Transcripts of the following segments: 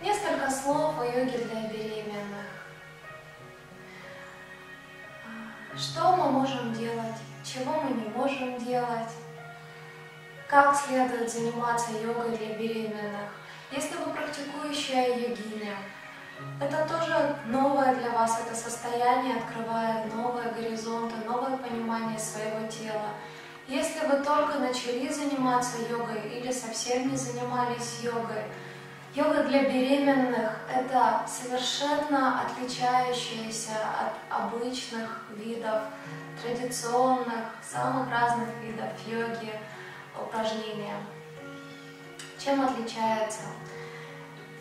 Несколько слов о йоге для беременных. Что мы можем делать, чего мы не можем делать, как следует заниматься йогой для беременных. Если вы практикующая йогиня, это тоже новое для вас это состояние, открывает новые горизонты, новое понимание своего тела. Если вы только начали заниматься йогой или совсем не занимались йогой, йога для беременных – это совершенно отличающаяся от обычных видов, традиционных, самых разных видов йоги упражнения. Чем отличается?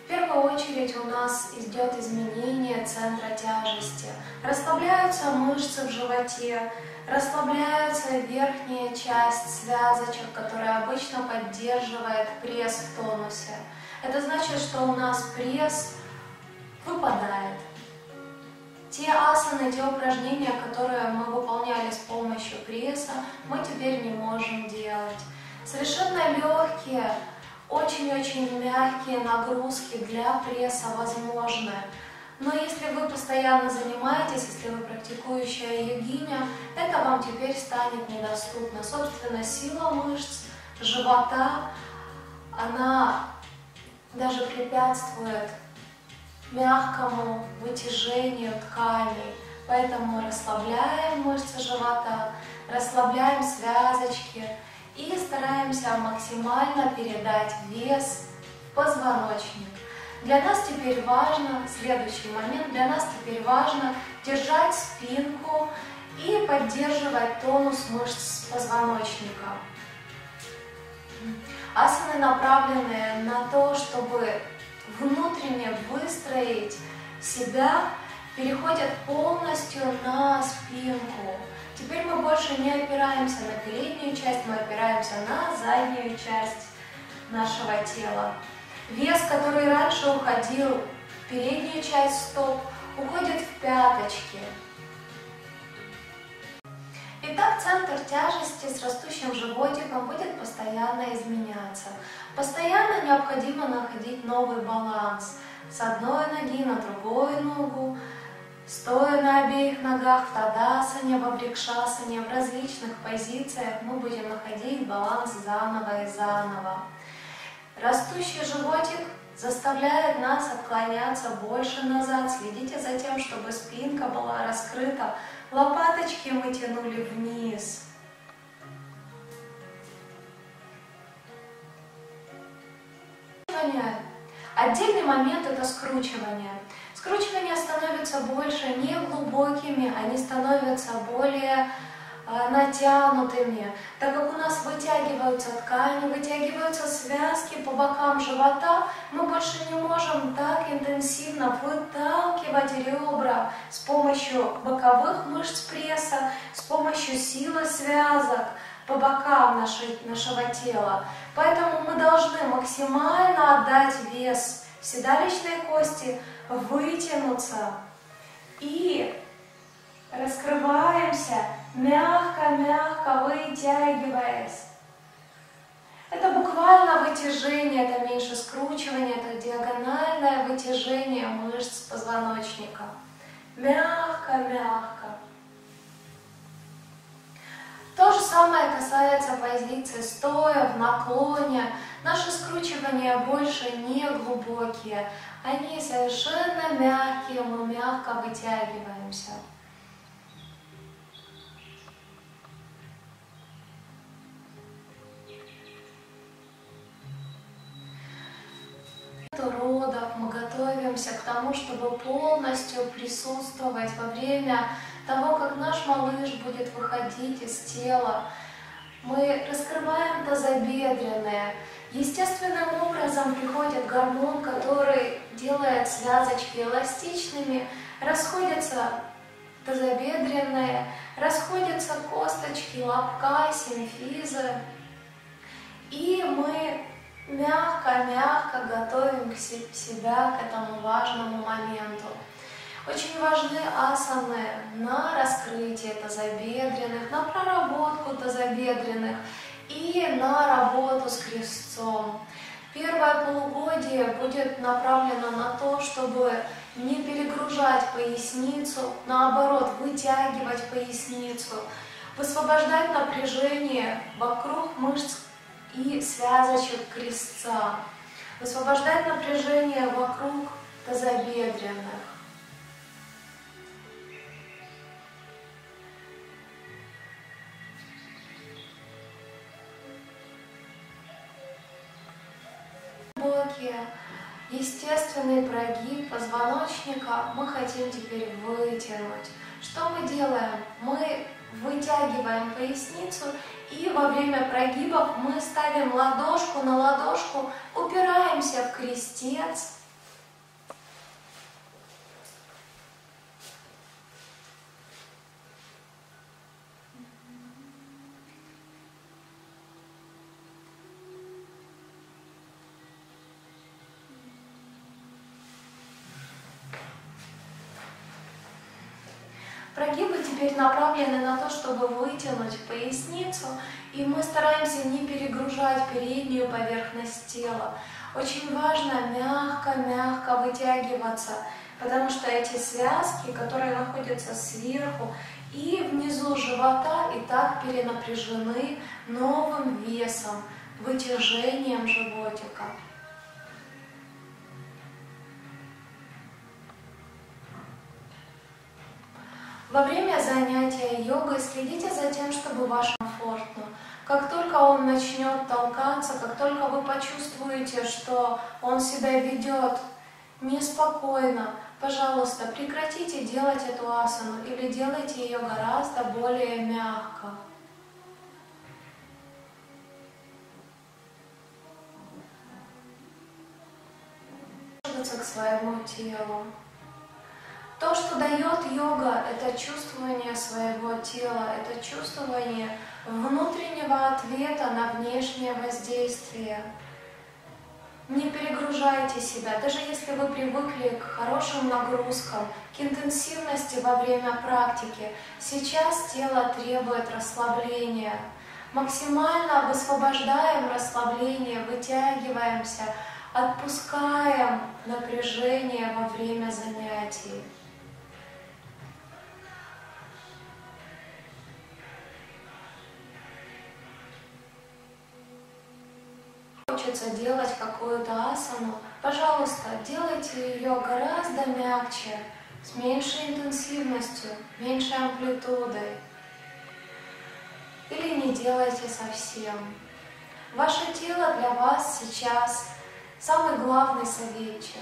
В первую очередь у нас идет изменение центра тяжести. Расслабляются мышцы в животе, расслабляется верхняя часть связочек, которая обычно поддерживает пресс в тонусе. Это значит, что у нас пресс выпадает. Те асаны, те упражнения, которые мы выполняли с помощью пресса, мы теперь не можем делать. Совершенно легкие, очень-очень мягкие нагрузки для пресса возможны. Но если вы постоянно занимаетесь, если вы практикующая йогиня, это вам теперь станет недоступно. Собственно, сила мышц живота, она даже препятствует мягкому вытяжению тканей. Поэтому расслабляем мышцы живота, расслабляем связочки и стараемся максимально передать вес в позвоночник. Для нас теперь важно, следующий момент, для нас теперь важно держать спинку и поддерживать тонус мышц позвоночника. Асаны направлены на то, чтобы внутренне выстроить себя, переходят полностью на спинку. Теперь мы больше не опираемся на переднюю часть, мы опираемся на заднюю часть нашего тела. Вес, который раньше уходил в переднюю часть стоп, уходит в пяточки. Итак, центр тяжести с растущим животиком будет постоянно изменяться. Постоянно необходимо находить новый баланс с одной ноги на другую ногу, стоя на обеих ногах в тадасане, в абрикшасане, в различных позициях мы будем находить баланс заново и заново. Растущий животик заставляет нас отклоняться больше назад. Следите за тем, чтобы спинка была раскрыта. Лопаточки мы тянули вниз. Отдельный момент это скручивание. Скручивания становятся больше не глубокими, они становятся более натянутыми, так как у нас вытягиваются ткани, вытягиваются связки по бокам живота, мы больше не можем так интенсивно выталкивать ребра с помощью боковых мышц пресса, с помощью силы связок по бокам нашей, нашего тела. Поэтому мы должны максимально отдать вес седалищной кости, вытянуться и раскрываемся, мягко-мягко вытягиваясь. Это буквально вытяжение, это меньше скручивание, это диагональное вытяжение мышц позвоночника. Мягко-мягко. То же самое касается позиции стоя, в наклоне. Наши скручивания больше не глубокие, они совершенно мягкие, мы мягко вытягиваемся. Готовимся к тому, чтобы полностью присутствовать во время того, как наш малыш будет выходить из тела. Мы раскрываем тазобедренные. Естественным образом приходит гормон, который делает связочки эластичными, расходятся тазобедренные, расходятся косточки, лобка, симфизы. И мы мягко-мягко готовим к себя к этому важному моменту. Очень важны асаны на раскрытие тазобедренных, на проработку тазобедренных и на работу с крестцом. Первое полугодие будет направлено на то, чтобы не перегружать поясницу, наоборот, вытягивать поясницу, высвобождать напряжение вокруг мышц и связочек крестца, высвобождать напряжение вокруг тазобедренных. Глубокие, естественный прогиб позвоночника мы хотим теперь вытянуть. Что мы делаем? Мы вытягиваем поясницу и во время прогибов мы ставим ладошку на ладошку, упираемся в крестец, Прогибы теперь направлены на то, чтобы вытянуть поясницу, и мы стараемся не перегружать переднюю поверхность тела. Очень важно мягко-мягко вытягиваться, потому что эти связки, которые находятся сверху и внизу живота, и так перенапряжены новым весом, вытяжением животика. Во время занятия йогой следите за тем, чтобы ваш комфортно. Как только он начнет толкаться, как только вы почувствуете, что он себя ведет неспокойно, пожалуйста, прекратите делать эту асану или делайте ее гораздо более мягко. к своему телу. То, что дает йога, это чувствование своего тела, это чувствование внутреннего ответа на внешнее воздействие. Не перегружайте себя, даже если вы привыкли к хорошим нагрузкам, к интенсивности во время практики. Сейчас тело требует расслабления. Максимально высвобождаем расслабление, вытягиваемся, отпускаем напряжение во время занятий. Хочется делать какую-то асану, пожалуйста, делайте ее гораздо мягче, с меньшей интенсивностью, меньшей амплитудой. Или не делайте совсем. Ваше тело для вас сейчас самый главный советчик.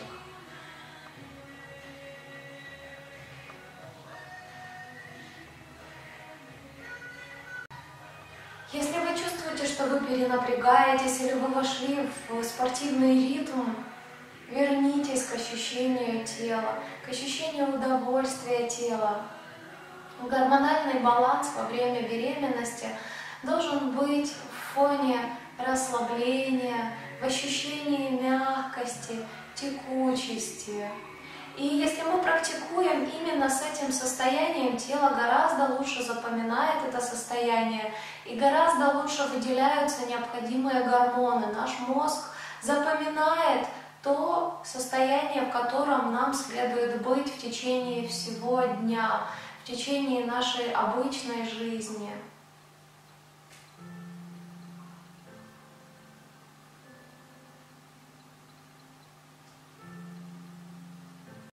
Что вы перенапрягаетесь или вы вошли в спортивный ритм, вернитесь к ощущению тела, к ощущению удовольствия тела. Гормональный баланс во время беременности должен быть в фоне расслабления, в ощущении мягкости, текучести. И если мы практикуем именно с этим состоянием, тело гораздо лучше запоминает это состояние и гораздо лучше выделяются необходимые гормоны. Наш мозг запоминает то состояние, в котором нам следует быть в течение всего дня, в течение нашей обычной жизни.